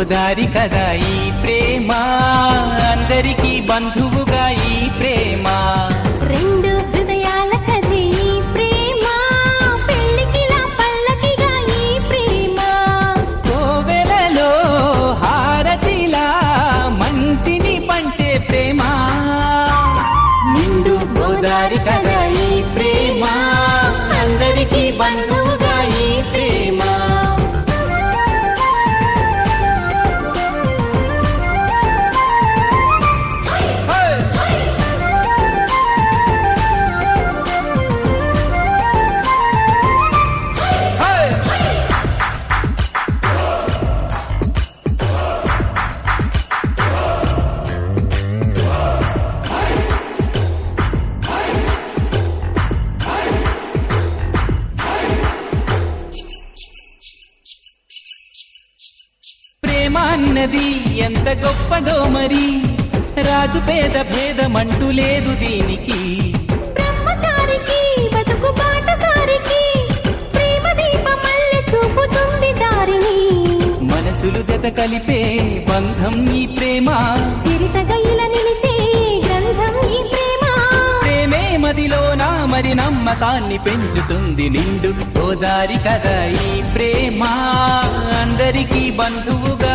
గోదారి కదా ఈ ప్రేమ. అందరికీ బంధువుగా ఈ ప్రేమ. రెండు హృదయాల ఈ ప్రేమ. పెళ్ళికిలా పల్లకిగా ఈ ప్రేమ. కోవెలలో హారతిలా మంచిని పంచే ప్రేమ. నిండు గోదారి కదా ఈ ప్రేమ. అందరికీ బంధువుగా ప్రేమ అన్నది ఎంత గొప్పదో మరి. రాజు పేద భేదమంటూ లేదు దీనికి. బ్రహ్మచారికి బతుకు బాటసారికి ప్రేమ దీపమల్లె చూపుతుంది దారిని. మనసులు జత కలిపే బంధం ఈ ప్రేమ. చిరితగా ఇలా నిలిచే గ్రంథం ఈ ప్రేమ. ప్రేమే మదిలోన మరి నమ్మకాన్ని పెంచుతుంది నిండు. గోదారి కదా ఈ ప్రేమ. అందరికీ బంధువుగా